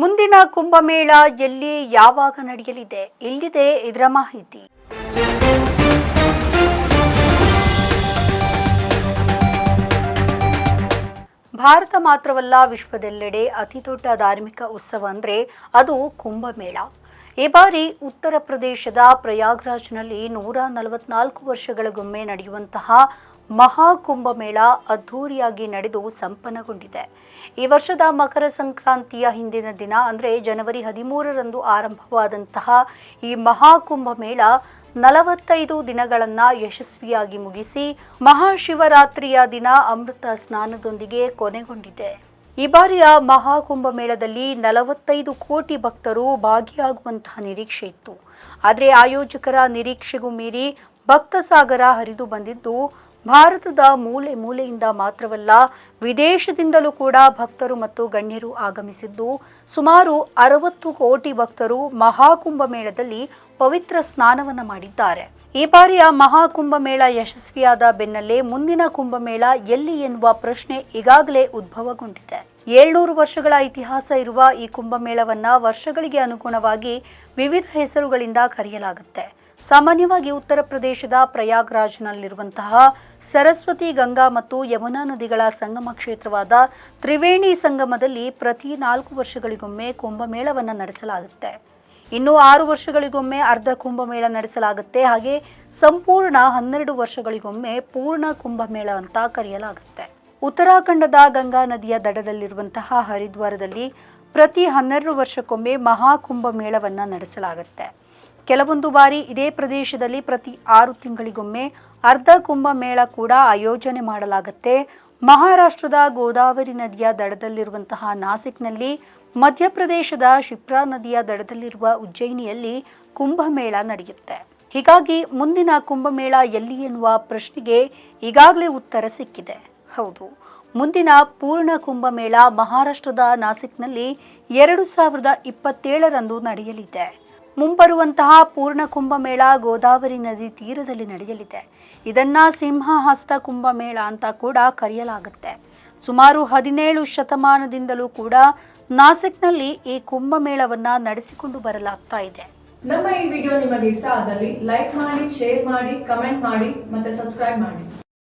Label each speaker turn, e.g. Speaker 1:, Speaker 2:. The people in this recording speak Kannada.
Speaker 1: ಮುಂದಿನ ಕುಂಭಮೇಳ ಎಲ್ಲಿ ಯಾವಾಗ ನಡೆಯಲಿದೆ? ಇಲ್ಲಿದೆ ಇದರ ಮಾಹಿತಿ. ಭಾರತ ಮಾತ್ರವಲ್ಲ, ವಿಶ್ವದೆಲ್ಲೆಡೆ ಅತಿ ದೊಡ್ಡ ಧಾರ್ಮಿಕ ಉತ್ಸವ ಅಂದರೆ ಅದು ಕುಂಭಮೇಳ. ಈ ಬಾರಿ ಉತ್ತರ ಪ್ರದೇಶದ ಪ್ರಯಾಗ್ರಾಜ್ನಲ್ಲಿ ನೂರ ನಲವತ್ನಾಲ್ಕು ವರ್ಷಗಳಿಗೊಮ್ಮೆ ನಡೆಯುವಂತಹ ಮಹಾಕುಂಭಮೇಳ ಅದ್ಧೂರಿಯಾಗಿ ನಡೆದು ಸಂಪನ್ನಗೊಂಡಿದೆ. ಈ ವರ್ಷದ ಮಕರ ಸಂಕ್ರಾಂತಿಯ ಹಿಂದಿನ ದಿನ, ಅಂದರೆ ಜನವರಿ ಹದಿಮೂರರಂದು ಆರಂಭವಾದಂತಹ ಈ ಮಹಾಕುಂಭಮೇಳ ನಲವತ್ತೈದು ದಿನಗಳನ್ನು ಯಶಸ್ವಿಯಾಗಿ ಮುಗಿಸಿ ಮಹಾಶಿವರಾತ್ರಿಯ ದಿನ ಅಮೃತ ಸ್ನಾನದೊಂದಿಗೆ ಕೊನೆಗೊಂಡಿದೆ. ಈ ಬಾರಿಯ ಮಹಾಕುಂಭ ಮೇಳದಲ್ಲಿ ನಲವತ್ತೈದು ಕೋಟಿ ಭಕ್ತರು ಭಾಗಿಯಾಗುವಂತಹ ನಿರೀಕ್ಷೆ ಇತ್ತು. ಆದರೆ ಆಯೋಜಕರ ನಿರೀಕ್ಷೆಗೂ ಮೀರಿ ಭಕ್ತ ಸಾಗರ ಹರಿದು ಬಂದಿದ್ದು, ಭಾರತದ ಮೂಲೆ ಮೂಲೆಯಿಂದ ಮಾತ್ರವಲ್ಲ, ವಿದೇಶದಿಂದಲೂ ಕೂಡ ಭಕ್ತರು ಮತ್ತು ಗಣ್ಯರು ಆಗಮಿಸಿದ್ದು, ಸುಮಾರು ಅರವತ್ತು ಕೋಟಿ ಭಕ್ತರು ಮಹಾಕುಂಭ ಮೇಳದಲ್ಲಿ ಪವಿತ್ರ ಸ್ನಾನವನ್ನು ಮಾಡಿದ್ದಾರೆ. ಈ ಬಾರಿಯ ಮಹಾಕುಂಭ ಮೇಳ ಯಶಸ್ವಿಯಾದ ಬೆನ್ನಲ್ಲೇ ಮುಂದಿನ ಕುಂಭಮೇಳ ಎಲ್ಲಿ ಎನ್ನುವ ಪ್ರಶ್ನೆ ಈಗಾಗಲೇ ಉದ್ಭವಗೊಂಡಿದೆ. ಏಳ್ನೂರು ವರ್ಷಗಳ ಇತಿಹಾಸ ಇರುವ ಈ ಕುಂಭಮೇಳವನ್ನು ವರ್ಷಗಳಿಗೆ ಅನುಗುಣವಾಗಿ ವಿವಿಧ ಹೆಸರುಗಳಿಂದ ಕರೆಯಲಾಗುತ್ತೆ. ಸಾಮಾನ್ಯವಾಗಿ ಉತ್ತರ ಪ್ರದೇಶದ ಪ್ರಯಾಗ್ರಾಜ್ನಲ್ಲಿರುವಂತಹ ಸರಸ್ವತಿ ಗಂಗಾ ಮತ್ತು ಯಮುನಾ ನದಿಗಳ ಸಂಗಮ ಕ್ಷೇತ್ರವಾದ ತ್ರಿವೇಣಿ ಸಂಗಮದಲ್ಲಿ ಪ್ರತಿ ನಾಲ್ಕು ವರ್ಷಗಳಿಗೊಮ್ಮೆ ಕುಂಭಮೇಳವನ್ನು ನಡೆಸಲಾಗುತ್ತೆ. ಇನ್ನು ಆರು ವರ್ಷಗಳಿಗೊಮ್ಮೆ ಅರ್ಧ ಕುಂಭಮೇಳ ನಡೆಸಲಾಗುತ್ತೆ. ಹಾಗೆ ಸಂಪೂರ್ಣ ಹನ್ನೆರಡು ವರ್ಷಗಳಿಗೊಮ್ಮೆ ಪೂರ್ಣ ಕುಂಭಮೇಳ ಅಂತ ಕರೆಯಲಾಗುತ್ತೆ. ಉತ್ತರಾಖಂಡದ ಗಂಗಾ ನದಿಯ ದಡದಲ್ಲಿರುವಂತಹ ಹರಿದ್ವಾರದಲ್ಲಿ ಪ್ರತಿ ಹನ್ನೆರಡು ವರ್ಷಕ್ಕೊಮ್ಮೆ ಮಹಾಕುಂಭ ಮೇಳವನ್ನು ನಡೆಸಲಾಗುತ್ತೆ. ಕೆಲವೊಂದು ಬಾರಿ ಇದೇ ಪ್ರದೇಶದಲ್ಲಿ ಪ್ರತಿ ಆರು ತಿಂಗಳಿಗೊಮ್ಮೆ ಅರ್ಧ ಕುಂಭ ಮೇಳ ಕೂಡ ಆಯೋಜನೆ ಮಾಡಲಾಗುತ್ತೆ. ಮಹಾರಾಷ್ಟ್ರದ ಗೋದಾವರಿ ನದಿಯ ದಡದಲ್ಲಿರುವಂತಹ ನಾಸಿಕ್ನಲ್ಲಿ ಮಧ್ಯಪ್ರದೇಶದ ಶಿಪ್ರಾ ನದಿಯ ದಡದಲ್ಲಿರುವ ಉಜ್ಜಯಿನಿಯಲ್ಲಿ ಕುಂಭಮೇಳ ನಡೆಯುತ್ತೆ. ಹೀಗಾಗಿ ಮುಂದಿನ ಕುಂಭಮೇಳ ಎಲ್ಲಿ ಎನ್ನುವ ಪ್ರಶ್ನೆಗೆ ಈಗಾಗಲೇ ಉತ್ತರ ಸಿಕ್ಕಿದೆ. ಹೌದು, ಮುಂದಿನ ಪೂರ್ಣ ಕುಂಭಮೇಳ ಮಹಾರಾಷ್ಟ್ರದ ನಾಸಿಕ್ನಲ್ಲಿ ಎರಡು ಸಾವಿರದ ಇಪ್ಪತ್ತೇಳರಂದು ನಡೆಯಲಿದೆ. ಮುಂಬರುವಂತಹ ಪೂರ್ಣ ಕುಂಭಮೇಳ ಗೋದಾವರಿ ನದಿ ತೀರದಲ್ಲಿ ನಡೆಯಲಿದೆ. ಇದನ್ನ ಸಿಂಹಹಸ್ತ ಕುಂಭಮೇಳ ಅಂತ ಕೂಡ ಕರೆಯಲಾಗುತ್ತೆ. ಸುಮಾರು ಹದಿನೇಳು ಶತಮಾನದಿಂದಲೂ ಕೂಡ ನಾಸಿಕ್ನಲ್ಲಿ ಈ ಕುಂಭಮೇಳವನ್ನ ನಡೆಸಿಕೊಂಡು ಬರಲಾಗ್ತಾ ಇದೆ.
Speaker 2: ನಮ್ಮ ಈ ವಿಡಿಯೋ ನಿಮಗೆ ಇಷ್ಟ ಆದಲ್ಲಿ ಲೈಕ್ ಮಾಡಿ, ಶೇರ್ ಮಾಡಿ, ಕಮೆಂಟ್ ಮಾಡಿ ಮತ್ತೆ ಸಬ್ಸ್ಕ್ರೈಬ್ ಮಾಡಿ.